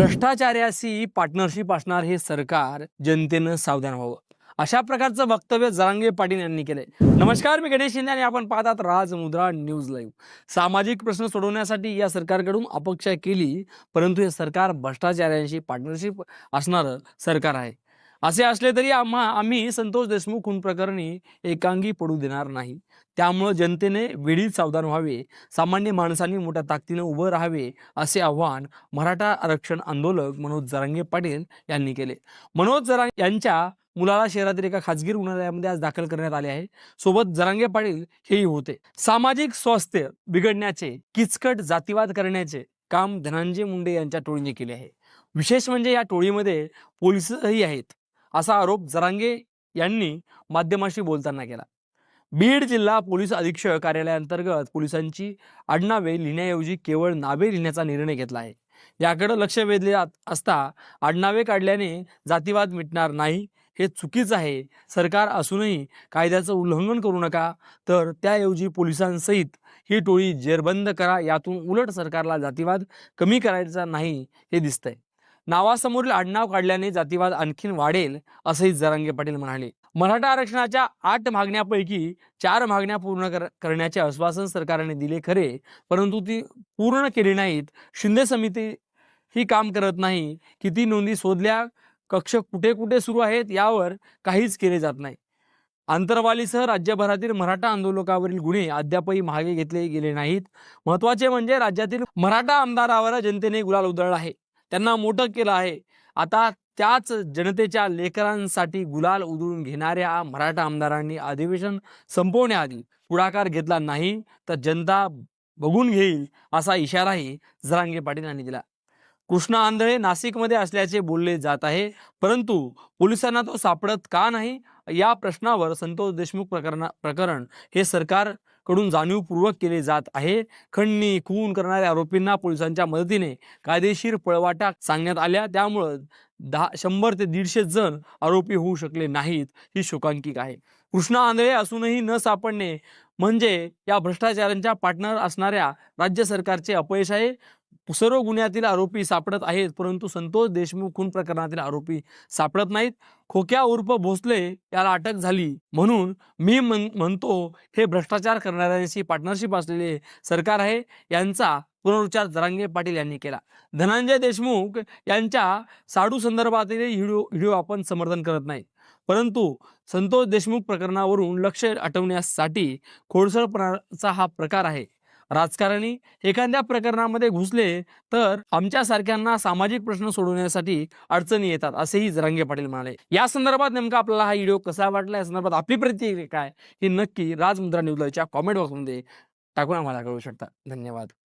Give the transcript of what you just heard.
भ्रष्टाचार्याशी partnership असणार हे सरकार जनतेनं सावधान व्हावं. अशा प्रकारचं वक्तव्य जरांगे पाटील यांनी केलंय. नमस्कार मी गणेश शिंदे आणि आपण पाहतात राज मुद्रा न्यूज लाईव्ह. सामाजिक प्रश्न सोडवण्यासाठी या सरकारकडून अपेक्षा केली परंतु हे सरकार भ्रष्टाचार्यांशी पार्टनरशिप असणारं सरकार आहे. असे असले तरी आम्हा आम्ही संतोष देशमुख खून प्रकरणी एकांगी पडू देणार नाही. त्यामुळं जनतेने वेळीच सावधान व्हावे. सामान्य माणसांनी मोठ्या ताकदीने उभं राहावे असे आव्हान मराठा आरक्षण आंदोलक मनोज जरांगे पाटील यांनी केले. मनोज जरांगे यांच्या मुलाला शहरातील एका खाजगी रुग्णालयामध्ये आज दाखल करण्यात आले आहे. सोबत जरांगे पाटील हेही होते. सामाजिक स्वास्थ्य बिघडण्याचे किचकट जातीवाद करण्याचे काम धनंजय मुंडे यांच्या टोळीने केले आहे. विशेष म्हणजे या टोळीमध्ये पोलिसही आहेत. असा आरोप जरांगे यांनी माध्यमाशी बोलताना केला. बीड जिल्हा पोलीस अधीक्षक कार्यालयाअंतर्गत पोलिसांची आडनावे लिहिण्याऐवजी केवळ नावे लिहिण्याचा निर्णय घेतला आहे. याकडे लक्ष वेधले जात असता आडनावे काढल्याने जातीवाद मिटणार नाही हे चुकीचं आहे. सरकार असूनही कायद्याचं उल्लंघन करू नका तर त्याऐवजी पोलिसांसहित ही टोळी जेरबंद करा यातून उलट सरकारला जातीवाद कमी करायचा नाही हे दिसतंय. नावासमोरील आडनाव काढल्याने जातीवाद आणखीन वाढेल असंही जरांगे पाटील म्हणाले. मराठा आरक्षणाच्या आठ मागण्यापैकी चार मागण्या पूर्ण कर करण्याचे आश्वासन सरकारने दिले खरे परंतु ती पूर्ण केली नाहीत. शिंदे समिती ही काम करत नाही किती नोंदी शोधल्या कक्ष कुठे कुठे सुरू आहेत यावर काहीच केले जात नाही. आंतरवालीसह राज्यभरातील मराठा आंदोलकावरील गुन्हे अद्यापही मागे घेतले गेले नाहीत. महत्त्वाचे म्हणजे राज्यातील मराठा आमदारावर जनतेने गुलाल उधळला आहे. त्यांना मोठं केलं आहे. आता त्याच जनतेच्या लेकरांसाठी गुलाल उधळून घेणाऱ्या मराठा आमदारांनी अधिवेशन संपवण्याआधी पुढाकार घेतला नाही तर जनता बघून घेईल असा इशाराही जरांगे पाटील यांनी दिला. कृष्णा आंधळे नाशिकमध्ये असल्याचे बोलले जात आहे परंतु पोलिसांना तो सापडत का नाही? या प्रश्नावर संतोष देशमुख प्रकरणा प्रकरण हे सरकारकडून जाणीवपूर्वक केले जात आहे. खंडणी खून करणाऱ्या आरोपींना पोलिसांच्या मदतीने कायदेशीर पळवाटा सांगण्यात आल्या. त्यामुळं दहा शंभर ते दीडशे जण आरोपी होऊ शकले नाहीत ही शोकांकिक आहे. कृष्णा आंधळे असूनही न सापडणे म्हणजे या भ्रष्टाचारांच्या पार्टनर असणाऱ्या राज्य सरकारचे अपयश आहे. सर्व गुन्ह्यातील आरोपी सापडत आहेत परंतु संतोष देशमुख खून प्रकरणातील आरोपी सापडत नाहीत. खोक्या उर्फ भोसले याला अटक झाली. म्हणून मी म्हण म्हणतो हे भ्रष्टाचार करणाऱ्यांशी पार्टनरशिप असलेले सरकार आहे यांचा पुनरुच्चार जरांगे पाटील यांनी केला. धनंजय देशमुख यांच्या साडू संदर्भातील व्हिडिओ व्हिडिओ आपण समर्थन करत नाही परंतु संतोष देशमुख प्रकरणावरून लक्ष हटवण्यासाठी खोडसळपणाचा हा प्रकार आहे. राजकारणी एखाद्या प्रकरणामध्ये घुसले तर आमच्यासारख्यांना सामाजिक प्रश्न सोडवण्यासाठी अडचणी येतात असेही जरांगे पाटील म्हणाले. या संदर्भात नेमका आपल्याला हा व्हिडिओ कसा वाटला? या संदर्भात आपली प्रतिक्रिया काय? ही नक्की राजमुद्रा न्यूजच्या कॉमेंट बॉक्समध्ये टाकून आम्हाला कळू शकता. धन्यवाद.